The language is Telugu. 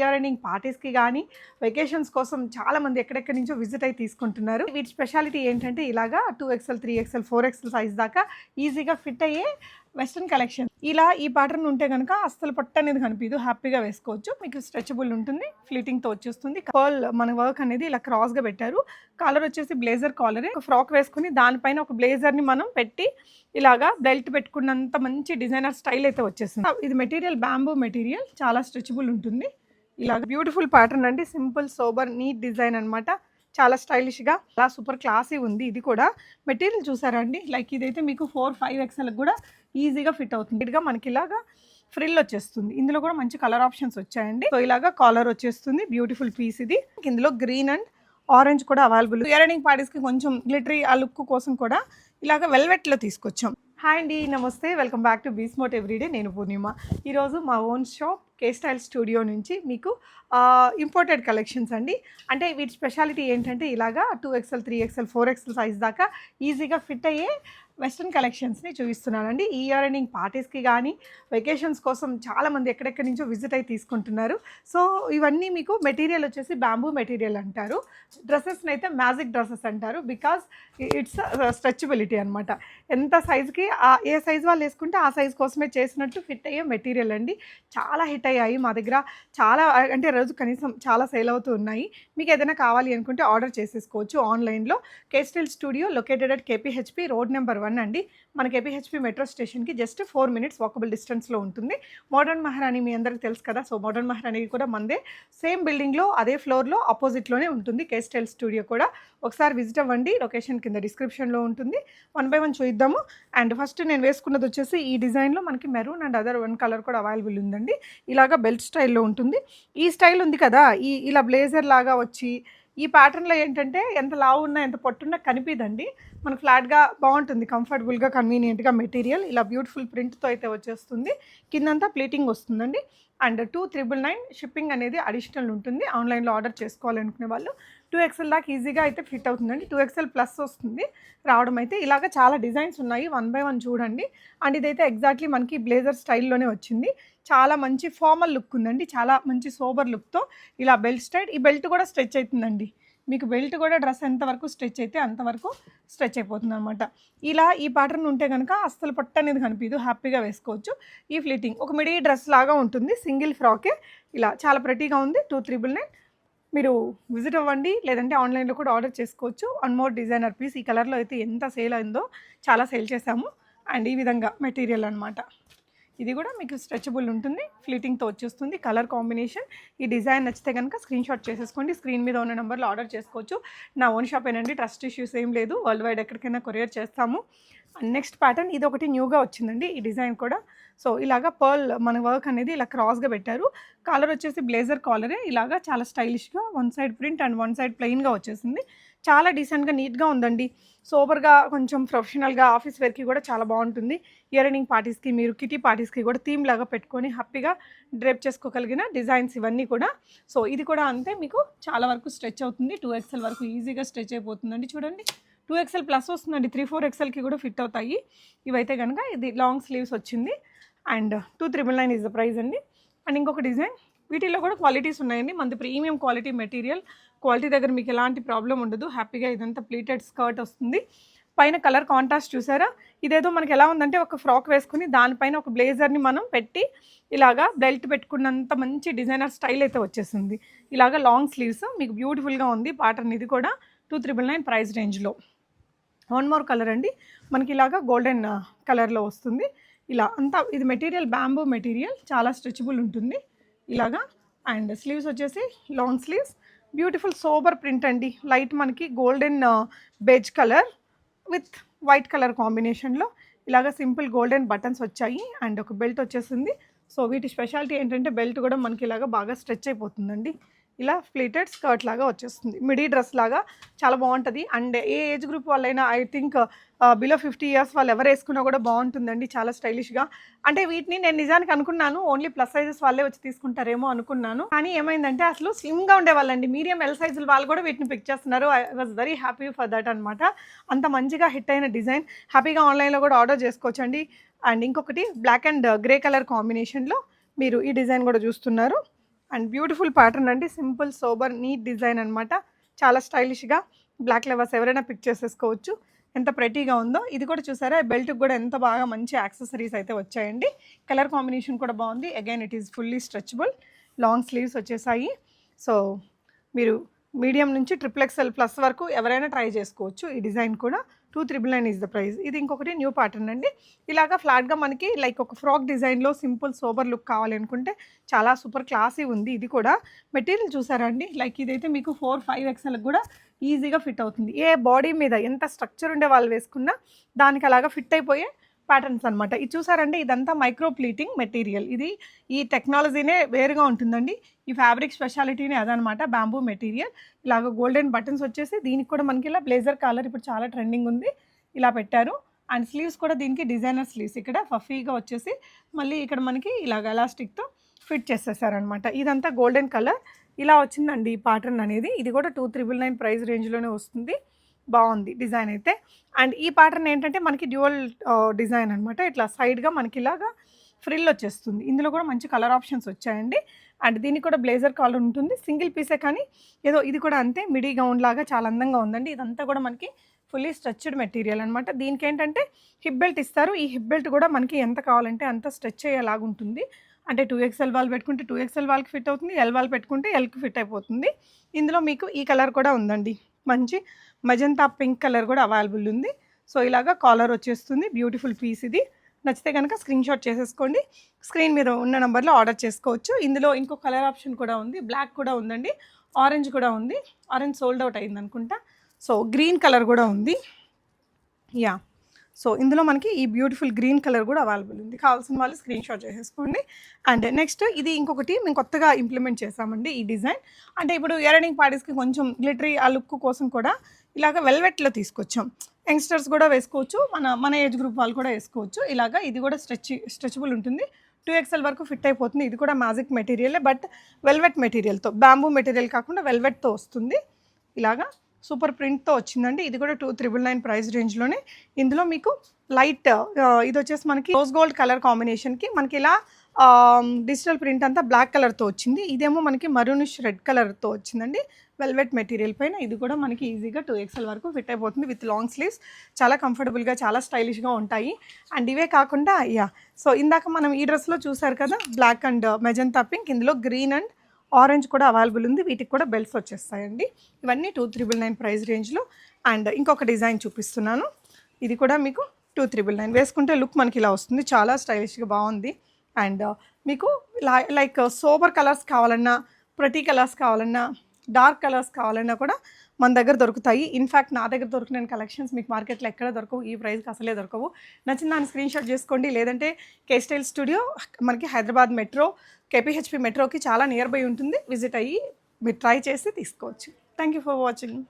ఇయర్ ఎండింగ్ పార్టీస్కి కానీ వెకేషన్స్ కోసం చాలా మంది ఎక్కడెక్కడి నుంచో విజిట్ అయి తీసుకుంటున్నారు. వీటి స్పెషాలిటీ ఏంటంటే ఇలాగా two XL three XL four XL size దాకా ఈజీగా ఫిట్ అయ్యే వెస్ట్రన్ కలెక్షన్ ఇలా ఈ ప్యాటర్న్ ఉంటే కనుక అస్సలు పట్టు అనేది కనిపించదు హ్యాపీగా వేసుకోవచ్చు. మీకు స్ట్రెచబుల్ ఉంటుంది. ఫ్లీటింగ్తో వచ్చేస్తుంది. పర్ల్ మన వర్క్ అనేది ఇలా క్రాస్గా పెట్టారు. కాలర్ వచ్చేసి బ్లేజర్ కాలర్ ఒక ఫ్రాక్ వేసుకుని దానిపైన ఒక బ్లేజర్ని మనం పెట్టి ఇలాగా బెల్ట్ పెట్టుకున్నంత మంచి డిజైనర్ స్టైల్ అయితే వచ్చేసింది ఇది మెటీరియల్ బ్యాంబూ మెటీరియల్ చాలా స్ట్రెచబుల్ ఉంటుంది. ఇలాగ బ్యూటిఫుల్ ప్యాటర్న్ అండి. సింపుల్ సోబర్ నీట్ డిజైన్ అన్నమాట. చాలా స్టైలిష్గా చాలా సూపర్ క్లాసీ ఉంది ఇది కూడా. మెటీరియల్ చూసారండి లైక్ ఇదైతే మీకు ఫోర్ ఫైవ్ ఎక్స్ఎల్కి కూడా ఈజీగా ఫిట్ అవుతుంది. ఇదిగా మనకి ఇలాగా ఫ్రిల్ వచ్చేస్తుంది. ఇందులో కూడా మంచి కలర్ ఆప్షన్స్ వచ్చాయండి. సో ఇలాగా కాలర్ వచ్చేస్తుంది. బ్యూటిఫుల్ పీస్ ఇది. ఇందులో గ్రీన్ అండ్ ఆరెంజ్ కూడా అవైలబుల్. ఇయరింగ్ పార్టీస్కి కొంచెం గ్లిటరీ ఆ లుక్ కోసం కూడా ఇలాగ వెల్వెట్లో తీసుకొచ్చాం. హాయ్ అండి నమస్తే. వెల్కమ్ బ్యాక్ టు బీస్మోట్ ఎవ్రీడే. నేను పూర్ణిమ. ఈరోజు మా own shop K style studio నుంచి మీకు ఇంపోర్టెడ్ కలెక్షన్స్ అండి. అంటే వీటి స్పెషాలిటీ ఏంటంటే ఇలాగా two XL three XL four XL size దాకా ఈజీగా ఫిట్ అయ్యే వెస్ట్రన్ కలెక్షన్స్ని చూపిస్తున్నానండి. ఈ ఇయర్ ఎండింగ్ పార్టీస్కి కానీ వెకేషన్స్ కోసం చాలామంది ఎక్కడెక్కడి నుంచో విజిట్ అయి తీసుకుంటున్నారు. సో ఇవన్నీ మీకు మెటీరియల్ వచ్చేసి బ్యాంబూ మెటీరియల్ అంటారు. డ్రెస్సెస్ని అయితే మ్యాజిక్ డ్రెస్సెస్ అంటారు బికాస్ ఇట్స్ స్ట్రెచబిలిటీ అనమాట ఎంత సైజ్కి ఏ సైజ్ వాళ్ళు వేసుకుంటే ఆ సైజ్ కోసమే చేసినట్టు ఫిట్ అయ్యే మెటీరియల్ అండి. చాలా హిట్ అయ్యాయి మా దగ్గర. చాలా అంటే రోజు కనీసం చాలా సేల్ అవుతూ ఉన్నాయి. మీకు ఏదైనా కావాలి అనుకుంటే ఆర్డర్ చేసేసుకోవచ్చు ఆన్లైన్లో K style studio located at KPHB road number one అండి. మనకి ఏపీహెచ్పి మెట్రో స్టేషన్కి జస్ట్ ఫోర్ మినిట్స్ వాకబుల్ డిస్టెన్స్లో ఉంటుంది. మోడర్న్ మహారాణి మీ అందరికీ తెలుసు కదా. సో మోడర్న్ మహారాణి కూడా మందే. సేమ్ బిల్డింగ్లో అదే ఫ్లోర్లో ఆపోజిట్లోనే ఉంటుంది. కేస్టైల్ స్టూడియో కూడా. ఒకసారి విజిట్ అవ్వండి. లొకేషన్ కింద డిస్క్రిప్షన్లో ఉంటుంది. వన్ బై వన్ చూద్దాము అండ్ ఫస్ట్ నేను వేసుకున్నది వచ్చేసి ఈ డిజైన్లో మనకి maroon and other one colour కూడా అవైలబుల్ ఉందండి. ఇలాగా బెల్ట్ స్టైల్లో ఉంటుంది. ఈ స్టైల్ ఉంది కదా. ఈ ఇలా బ్లేజర్ లాగా వచ్చి ఈ ప్యాటర్న్లో ఏంటంటే ఎంత లావు ఉన్నా ఎంత పొట్టున్నా కనిపిదండి. మనకు ఫ్లాట్గా బాగుంటుంది కంఫర్టబుల్గా కన్వీనియంట్గా మెటీరియల్. ఇలా బ్యూటిఫుల్ ప్రింట్తో అయితే వచ్చేస్తుంది. కిందంతా ప్లీటింగ్ వస్తుందండి. And two triple nine shipping అనేది అడిషనల్ ఉంటుంది. ఆన్లైన్లో ఆర్డర్ చేసుకోవాలనుకునే వాళ్ళు టూ ఎక్స్ఎల్ దాకా ఈజీగా అయితే ఫిట్ అవుతుందండి. టూ ఎక్స్ఎల్ ప్లస్ వస్తుంది. రావడం అయితే ఇలాగ చాలా డిజైన్స్ ఉన్నాయి. వన్ బై వన్ చూడండి. అండ్ ఇదైతే ఎగ్జాక్ట్లీ మనకి బ్లేజర్ స్టైల్లోనే వచ్చింది. చాలా మంచి ఫార్మల్ లుక్ ఉందండి. చాలా మంచి సోబర్ లుక్తో ఇలా బెల్ట్ స్టైల్ ఈ బెల్ట్ కూడా స్ట్రెచ్ అవుతుందండి. మీకు బెల్ట్ కూడా డ్రెస్ ఎంతవరకు స్ట్రెచ్ అయితే అంతవరకు స్ట్రెచ్ అయిపోతుంది అనమాట ఇలా ఈ ప్యాటర్న్ ఉంటే కనుక అస్సలు పట్టు అనేది కనిపించదు. హ్యాపీగా వేసుకోవచ్చు. ఈ ఫ్లీటింగ్ ఒక మిడీ డ్రెస్ లాగా ఉంటుంది. సింగిల్ ఫ్రాకే ఇలా చాలా ప్రతిగా ఉంది. టూ త్రిబుల్ నైన్ మీరు విజిట్ అవ్వండి. లేదంటే ఆన్లైన్లో కూడా ఆర్డర్ చేసుకోవచ్చు. వన్ మోర్ డిజైనర్ పీస్ ఈ కలర్లో అయితే ఎంత సేల్ అయిందో చాలా సేల్ చేసాము అండ్ ఈ విధంగా మెటీరియల్ అనమాట ఇది కూడా మీకు స్ట్రెచబుల్ ఉంటుంది ఫ్లీటింగ్తో వచ్చేస్తుంది. కలర్ కాంబినేషన్ ఈ డిజైన్ నచ్చితే కనుక స్క్రీన్ షాట్ చేసేసుకోండి. స్క్రీన్ మీద ఉన్న నెంబర్లో ఆర్డర్ చేసుకోవచ్చు. నా ఓన్ షాప్ ఏనండి ట్రస్ట్ ఇష్యూస్ ఏం లేదు. వరల్డ్ వైడ్ ఎక్కడికైనా కొరియర్ చేస్తాము. నెక్స్ట్ ప్యాటర్న్ ఇది ఒకటి న్యూగా వచ్చిందండి ఈ డిజైన్ కూడా. సో ఇలాగా పర్ల్ మన వర్క్ అనేది ఇలా క్రాస్గా పెట్టారు. కాలర్ వచ్చేసి బ్లేజర్ కాలరే ఇలాగా చాలా స్టైలిష్గా one side print and one side ప్లెయిన్గా వచ్చేసింది. చాలా డీసెంట్గా నీట్గా ఉందండి. సోబర్గా కొంచెం ప్రొఫెషనల్గా ఆఫీస్ వేర్కి కూడా చాలా బాగుంటుంది. ఇయర్ పార్టీస్కి మీరు కిటీ పార్టీస్కి కూడా థీమ్ లాగా పెట్టుకొని హ్యాపీగా డ్రేప్ చేసుకోగలిగిన డిజైన్స్ ఇవన్నీ కూడా. సో ఇది కూడా అంతే మీకు చాలా వరకు స్ట్రెచ్ అవుతుంది. టూ ఎక్స్ఎల్ వరకు ఈజీగా స్ట్రెచ్ అయిపోతుందండి. చూడండి. టూ ఎక్స్ఎల్ ప్లస్ వస్తుందండి. త్రీ ఫోర్ ఎక్స్ఎల్కి కూడా ఫిట్ అవుతాయి. ఇవైతే కనుక ఇది లాంగ్ స్లీవ్స్ వచ్చింది. And two triple nine is the price అండి. అండ్ ఇంకొక డిజైన్ వీటిలో కూడా క్వాలిటీస్ ఉన్నాయండి. మనది ప్రీమియం క్వాలిటీ మెటీరియల్ క్వాలిటీ దగ్గర మీకు ఎలాంటి ప్రాబ్లం ఉండదు. హ్యాపీగా ఇదంతా ప్లీటెడ్ స్కర్ట్ వస్తుంది. పైన కలర్ కాంట్రాస్ట్ చూసారా? ఇదేదో మనకి ఎలా ఉందంటే ఒక ఫ్రాక్ వేసుకుని దానిపైన ఒక బ్లేజర్ని మనం పెట్టి ఇలాగా బెల్ట్ పెట్టుకున్నంత మంచి డిజైనర్ స్టైల్ అయితే వచ్చేసింది. ఇలాగా లాంగ్ స్లీవ్స్ మీకు బ్యూటిఫుల్గా ఉంది ప్యాటర్న్ ఇది కూడా టూ త్రిబుల్ నైన్ ప్రైస్ రేంజ్లో వన్ మోర్ కలర్ అండి. మనకి ఇలాగా గోల్డెన్ కలర్లో uh, వస్తుంది. ఇలా అంతా ఇది మెటీరియల్ బ్యాంబూ మెటీరియల్ చాలా స్ట్రెచబుల్ ఉంటుంది. ఇలాగా అండ్ స్లీవ్స్ వచ్చేసి long sleeves beautiful sober print అండి. లైట్ మనకి golden beige colour with white colour కాంబినేషన్లో ఇలాగ సింపుల్ గోల్డెన్ బటన్స్ వచ్చాయి. అండ్ ఒక బెల్ట్ వచ్చేసింది. సో వీటి స్పెషాలిటీ ఏంటంటే బెల్ట్ కూడా మనకి ఇలాగ బాగా స్ట్రెచ్ అయిపోతుందండి. ఇలా ప్లీటెడ్ స్కర్ట్ లాగా వచ్చేస్తుంది. మిడీ డ్రెస్ లాగా చాలా బాగుంటుంది. అండ్ ఏ ఏజ్ గ్రూప్ వాళ్ళైనా I think below fifty years వాళ్ళు ఎవరు వేసుకున్నా కూడా బాగుంటుందండి చాలా స్టైలిష్గా అంటే వీటిని నేను నిజానికి అనుకున్నాను ఓన్లీ ప్లస్ సైజెస్ వాళ్ళే వచ్చి తీసుకుంటారేమో అనుకున్నాను. కానీ ఏమైందంటే అసలు స్లిమ్గా ఉండేవాళ్ళండి. మీడియం ఎల్ సైజులు వాళ్ళు కూడా వీటిని పిక్ చేస్తున్నారు. I was very happy for that అనమాట అంత మంచిగా హిట్ అయిన డిజైన్ హ్యాపీగా ఆన్లైన్లో కూడా ఆర్డర్ చేసుకోవచ్చండి. అండ్ ఇంకొకటి బ్లాక్ అండ్ గ్రే కలర్ కాంబినేషన్లో మీరు ఈ డిజైన్ కూడా చూస్తున్నారు. అండ్ బ్యూటిఫుల్ ప్యాటర్న్ అండి. సింపుల్ సోబర్ నీట్ డిజైన్ అనమాట చాలా స్టైలిష్గా బ్లాక్ లెవర్స్ ఎవరైనా పిక్ చేసేసుకోవచ్చు. ఎంత ప్రెటీగా ఉందో. ఇది కూడా చూసారా? బెల్ట్కి కూడా ఎంత బాగా మంచి యాక్సెసరీస్ అయితే వచ్చాయండి. కలర్ కాంబినేషన్ కూడా బాగుంది. Again it is fully stretchable long sleeves వచ్చేసాయి. సో మీరు మీడియం నుంచి ట్రిపుల్ ఎక్స్ఎల్ ప్లస్ వరకు ఎవరైనా ట్రై చేసుకోవచ్చు ఈ డిజైన్ కూడా. Two triple nine is the price ఇది ఇంకొకటి న్యూ ప్యాటర్న్ అండి. ఇలాగా ఫ్లాట్గా మనకి లైక్ ఒక ఫ్రాక్ డిజైన్లో సింపుల్ సోబర్ లుక్ కావాలి అనుకుంటే చాలా సూపర్ క్లాసీ ఉంది. ఇది కూడా మెటీరియల్ చూసారా అండి? లైక్ ఇదైతే మీకు ఫోర్ ఫైవ్ ఎక్స్ఎల్కి కూడా ఈజీగా ఫిట్ అవుతుంది. ఏ బాడీ మీద ఎంత స్ట్రక్చర్ ఉండే వాళ్ళు వేసుకున్నా దానికి అలాగా ఫిట్ అయిపోయే ప్యాటర్న్స్ అనమాట ఇది చూసారంటే ఇదంతా మైక్రో ప్లీటింగ్ మెటీరియల్ ఇది ఈ టెక్నాలజీనే వేరుగా ఉంటుందండి. ఈ ఫ్యాబ్రిక్ స్పెషాలిటీనే అదనమాట బ్యాంబూ మెటీరియల్ ఇలాగ గోల్డెన్ బటన్స్ వచ్చేసి దీనికి కూడా మనకి ఇలా బ్లేజర్ కలర్ ఇప్పుడు చాలా ట్రెండింగ్ ఉంది. ఇలా పెట్టారు. అండ్ స్లీవ్స్ కూడా దీనికి డిజైనర్ స్లీవ్స్ ఇక్కడ ఫఫీగా వచ్చేసి మళ్ళీ ఇక్కడ మనకి ఇలాగ ఎలాస్టిక్తో ఫిట్ చేసేసారనమాట ఇదంతా గోల్డెన్ కలర్ ఇలా వచ్చిందండి ఈ ప్యాటర్న్ అనేది. ఇది కూడా టూ త్రిబుల్ నైన్ ప్రైస్ రేంజ్లోనే వస్తుంది. బాగుంది డిజైన్ అయితే. అండ్ ఈ ప్యాటర్న్ ఏంటంటే మనకి డ్యూయల్ డిజైన్ అనమాట ఇట్లా సైడ్గా మనకి ఇలాగా ఫ్రిల్ వచ్చేస్తుంది. ఇందులో కూడా మంచి కలర్ ఆప్షన్స్ వచ్చాయండి. అండ్ దీనికి కూడా బ్లేజర్ కాలర్ ఉంటుంది. సింగిల్ పీసే కానీ ఏదో ఇది కూడా అంతే మిడీ గౌన్ లాగా చాలా అందంగా ఉందండి. ఇదంతా కూడా మనకి ఫుల్లీ స్ట్రెచ్డ్ మెటీరియల్ అనమాట దీనికి ఏంటంటే హిప్ బెల్ట్ ఇస్తారు. ఈ హిప్ బెల్ట్ కూడా మనకి ఎంత కావాలంటే అంత స్ట్రెచ్ అయ్యేలాగా ఉంటుంది. అంటే టూ ఎక్స్ఎల్ వాల్ పెట్టుకుంటే టూ ఎక్స్ఎల్ వాళ్ళకి ఫిట్ అవుతుంది. ఎల్ వాల్ పెట్టుకుంటే ఎల్కి ఫిట్ అయిపోతుంది. ఇందులో మీకు ఈ కలర్ కూడా ఉందండి. మంచి మజంతా పింక్ కలర్ కూడా అవైలబుల్ ఉంది. సో ఇలాగా కాలర్ వచ్చేస్తుంది. బ్యూటిఫుల్ పీస్ ఇది. నచ్చితే కనుక స్క్రీన్ షాట్ చేసేసుకోండి. స్క్రీన్ మీద ఉన్న నెంబర్లో ఆర్డర్ చేసుకోవచ్చు. ఇందులో ఇంకో కలర్ ఆప్షన్ కూడా ఉంది. బ్లాక్ కూడా ఉందండి. ఆరెంజ్ కూడా ఉంది. ఆరెంజ్ సోల్డ్ అవుట్ అయింది అనుకుంటా సో గ్రీన్ కలర్ కూడా ఉంది. యా. సో ఇందులో మనకి ఈ బ్యూటిఫుల్ గ్రీన్ కలర్ కూడా అవైలబుల్ ఉంది. కావాల్సిన వాళ్ళు స్క్రీన్ షాట్ చేసేసుకోండి. అండ్ నెక్స్ట్ ఇది ఇంకొకటి మేము కొత్తగా ఇంప్లిమెంట్ చేసామండి ఈ డిజైన్. అంటే ఇప్పుడు ఇయరింగ్ పార్టీస్కి కొంచెం గ్లిటరీ ఆ లుక్ కోసం కూడా ఇలాగ వెల్వెట్లో తీసుకొచ్చాం. యంగ్స్టర్స్ కూడా వేసుకోవచ్చు మన మన ఏజ్ గ్రూప్ వాళ్ళు కూడా వేసుకోవచ్చు. ఇలాగ ఇది కూడా స్ట్రెచ్ స్ట్రెచబుల్ ఉంటుంది. టూ ఎక్స్ఎల్ వరకు ఫిట్ అయిపోతుంది. ఇది కూడా మ్యాజిక్ మెటీరియలే బట్ వెల్వెట్ మెటీరియల్తో బ్యాంబూ మెటీరియల్ కాకుండా వెల్వెట్తో వస్తుంది. ఇలాగా సూపర్ ప్రింట్తో వచ్చిందండి. ఇది కూడా టూ త్రిబుల్ నైన్ ప్రైస్ రేంజ్లోనే. ఇందులో మీకు లైట్ ఇది వచ్చేసి మనకి రోజ్ గోల్డ్ కలర్ కాంబినేషన్కి మనకి ఇలా డిజిటల్ ప్రింట్ అంతా బ్లాక్ కలర్తో వచ్చింది. ఇదేమో మనకి మరూనిష్ రెడ్ కలర్తో వచ్చిందండి. వెల్వెట్ మెటీరియల్ పైన ఇది కూడా మనకి ఈజీగా టూ ఎక్స్ఎల్ వరకు ఫిట్ అయిపోతుంది విత్ లాంగ్ స్లీవ్స్. చాలా కంఫర్టబుల్గా చాలా స్టైలిష్గా ఉంటాయి. అండ్ ఇవే కాకుండా అయ్యా సో ఇందాక మనం ఈ డ్రెస్లో చూసారు కదా బ్లాక్ అండ్ మెజంతా పింక్ ఇందులో గ్రీన్ అండ్ ఆరెంజ్ కూడా అవైలబుల్ ఉంది. వీటికి కూడా బెల్ట్స్ వచ్చేస్తాయండి. ఇవన్నీ టూ త్రిబుల్ నైన్ ప్రైస్ రేంజ్లో అండ్ ఇంకొక డిజైన్ చూపిస్తున్నాను. ఇది కూడా మీకు టూ త్రిబుల్ నైన్. వేసుకుంటే లుక్ మనకి ఇలా వస్తుంది. చాలా స్టైలిష్గా బాగుంది. అండ్ మీకు లైక్ సోబర్ కలర్స్ కావాలన్నా ప్రతి కలర్స్ కావాలన్నా డార్క్ కలర్స్ కావాలన్నా కూడా మన దగ్గర దొరుకుతాయి. ఇన్ఫ్యాక్ట్ నా దగ్గర దొరికిన కలెక్షన్స్ మీకు మార్కెట్లో ఎక్కడ దొరకవు ఈ ప్రైస్కి అసలే దొరకవు. నచ్చిన దాన్ని స్క్రీన్ షాట్ చేసుకోండి. లేదంటే కే స్టైల్ స్టూడియో మనకి హైదరాబాద్ మెట్రో కేపీహెచ్పి మెట్రోకి చాలా నియర్ బై ఉంటుంది. విజిట్ అయ్యి మీరు ట్రై చేసి తీసుకోవచ్చు. Thank you for watching